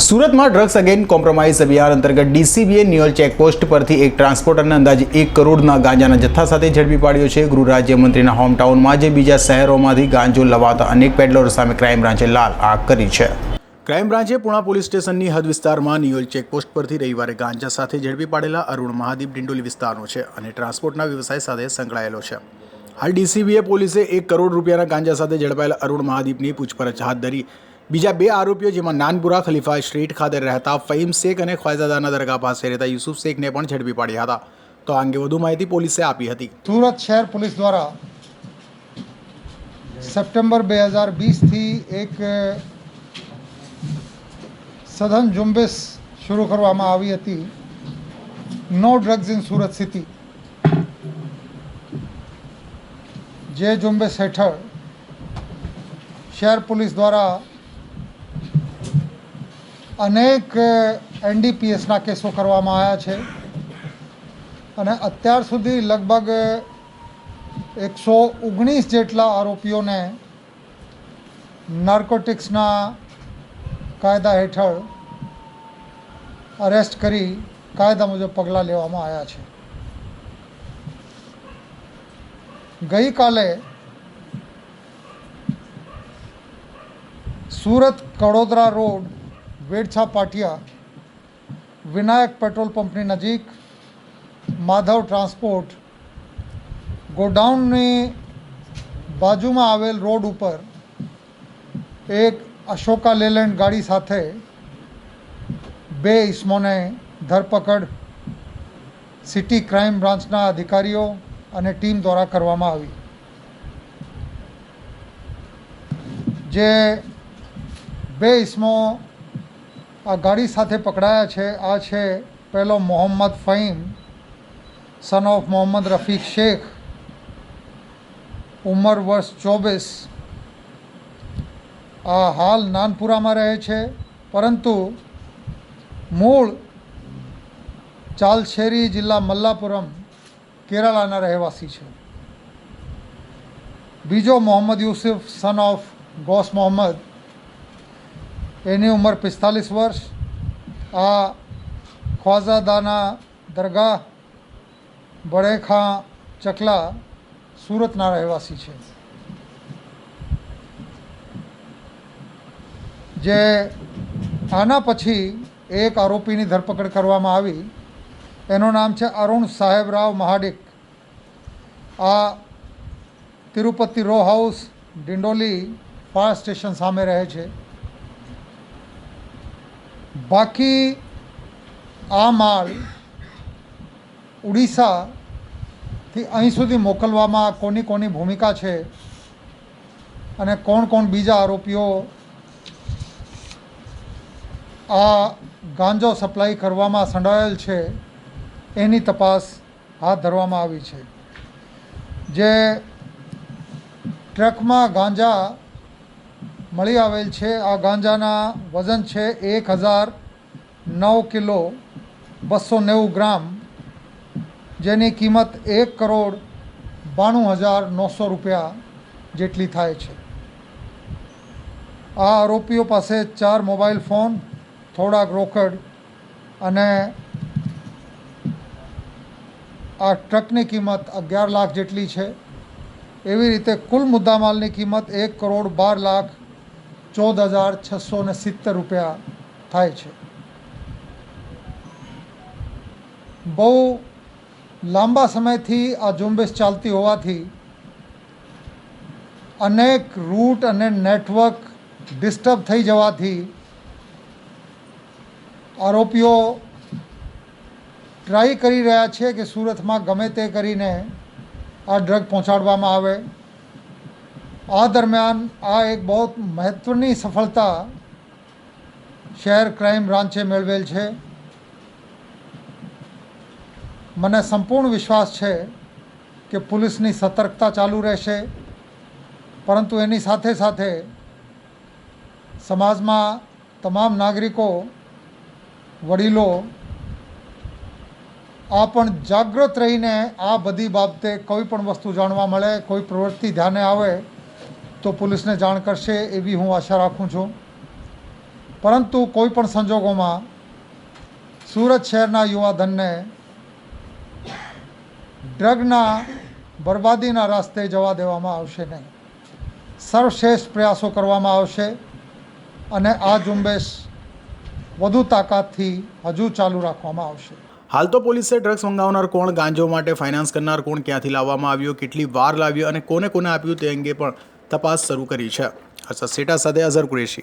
સુરતમાં drugs again compromise અભિયાન અંતર્ગત ડીસીબીએ ન્યુઅલ ચેકપોસ્ટ પરથી એક ટ્રાન્સપોર્ટરને અંદાજે એક કરોડના ગાંજાના જથ્થા સાથે ઝડપી પાડ્યો છે. ગૃહ રાજ્યમંત્રીના હોમટાઉનમાં જે બીજા શહેરોમાંથી ગાંજો લવાતા અનેક પેડલરો સામે ક્રાઇમ બ્રાન્ચે લાલ આગ કરી છે. ક્રાઇમ બ્રાન્ચે પુણા પોલીસ સ્ટેશનની હદ વિસ્તારમાં નિયોલ ચેકપોસ્ટ પરથી રવિવારે ગાંજા સાથે ઝડપી પાડેલા અરુણ મહાદીપ ડિંડોલી વિસ્તારનો છે અને ટ્રાન્સપોર્ટના વ્યવસાય સાથે સંકળાયેલો છે. હાલ ડીસીબીએ પોલીસે એક કરોડ રૂપિયાના ગાંજા સાથે ઝડપાયેલા અરુણ મહાદીપની પૂછપરછ હાથ ધરી બીજા બે આરોપીઓ જેમાં નાનપુરા ખલીફા સ્ટ્રીટ ખાતે રહેતા ફહીમ શેખ અને ખ્વાજાદાના દરગાહ પાસે રહેતા યુસુફ શેખને પણ ઝડપી પાડ્યા હતા. તો આ અંગે વધુ માહિતી પોલીસે આપી હતી. સુરત શહેર પોલીસ દ્વારા સપ્ટેમ્બર બે હજાર વીસથી એક સઘન ઝુંબેશ શરૂ કરવામાં આવી હતી. No drugs in Surat city. જે ઝુંબેશ હેઠળ શહેર પોલીસ દ્વારા અનેક એનડીપીએસના કેસો કરવામાં આવ્યા છે. અને અત્યાર સુધી લગભગ એકસો ઓગણીસ જેટલા આરોપીઓને નાર્કોટિક્સના કાયદા હેઠળ અરેસ્ટ કરી કાયદા મુજબ પગલાં લેવામાં આવ્યા છે. ગઈકાલે સુરત કડોદરા રોડ વેડછા પાટિયા, વિનાયક પેટ્રોલ પંપની નજીક, માધવ ટ્રાન્સપોર્ટ, ગોડાઉનની બાજુમાં આવેલ રોડ ઉપર એક અશોકા લેલેન્ડ ગાડી સાથે બે ઇસમોને ધરપકડ, સિટી ક્રાઇમ બ્રાન્ચના અધિકારીઓ અને ટીમ દ્વારા કરવામાં આવી. જે બે ઇસમો આ ગાડી સાથે પકડાયા છે. આ છે પહેલો મોહમ્મદ ફહીમ સન ઓફ મોહમ્મદ રફીક શેખ, ઉંમર વર્ષ ચોવીસ. આ હાલ નાનપુરામાં રહે છે, પરંતુ મૂળ ચાલશેરી જિલ્લા મલ્લાપુરમ, કેરાલાના રહેવાસી છે. બીજો Mohammad Yusuf son of Gauss Mohammad એની ઉંમર પિસ્તાલીસ વર્ષ. આ ખ્વાઝાદાના દરગાહ બળેખા ચકલા સુરતના રહેવાસી છે. જે આના પછી એક આરોપીની ધરપકડ કરવામાં આવી. એનું નામ છે અરુણ સાહેબરાવ મહાડિક. આ Tirupati row house Dindoli fire station સામે રહે છે. બાકી આ માલ ઉડીસાથી અહીં સુધી મોકલવામાં કોની કોની ભૂમિકા છે અને કોણ કોણ બીજા આરોપીઓ આ ગાંજો સપ્લાય કરવામાં સંડાયેલ છે, એની તપાસ હાથ ધરવામાં આવી છે. જે ટ્રકમાં ગાંજા મળી આવેલ છે. આ ગાંજાના વજન છે એક હજાર નવ કિલો બસો નેવું ગ્રામ, જેની કિંમત એક કરોડ બાણું હજાર નવસો રૂપિયા જેટલી થાય છે. આ આરોપીઓ પાસે ચાર મોબાઈલ ફોન, થોડાક રોકડ અને આ ટ્રકની કિંમત અગિયાર લાખ જેટલી છે. એવી રીતે કુલ મુદ્દામાલની કિંમત એક કરોડ બાર લાખ ચૌદ હજાર છસો ને સિત્તેર રૂપિયા થાય છે. બહુ લાંબા સમયથી આ ઝુંબેશ ચાલતી હોવાથી અનેક રૂટ અને નેટવર્ક ડિસ્ટર્બ થઈ જવાથી આરોપીઓ ટ્રાય કરી રહ્યા છે કે સુરતમાં ગમે તે કરીને આ ડ્રગ પહોંચાડવામાં આવે. આ દરમિયાન આ એક બહુ મહત્ત્વની સફળતા શહેર ક્રાઇમ બ્રાન્ચે મેળવેલ છે. મને સંપૂર્ણ વિશ્વાસ છે કે પોલીસની સતર્કતા ચાલુ રહેશે, પરંતુ એની સાથે સાથે સમાજમાં તમામ નાગરિકો, વડીલો, આ પણ જાગૃત રહીને આ બધી બાબતે કોઈ પણ વસ્તુ જાણવા મળે, કોઈ પ્રવૃત્તિ ધ્યાને આવે તો પોલીસને જાણ કરશે એવી હું આશા રાખું છું. પરંતુ કોઈ પણ સંજોગોમાં સુરત શહેરના યુવાધનને ડ્રગના બરબાદીના રસ્તે જવા દેવામાં આવશે નહીં. સર્વશ્રેષ્ઠ પ્રયાસો કરવામાં આવશે અને આ ઝુંબેશ વધુ તાકાતથી હજુ ચાલુ રાખવામાં આવશે. હાલ તો પોલીસે ડ્રગ્સ મંગાવનાર કોણ, ગાંજો માટે ફાઇનાન્સ કરનાર કોણ, ક્યાંથી લાવવામાં આવ્યો, કેટલી વાર લાવ્યો અને કોને કોને આપ્યું તે અંગે પણ તપાસ શરૂ કરી છે. હર્ષદ સેટા સાથે અઝર કુરેશી.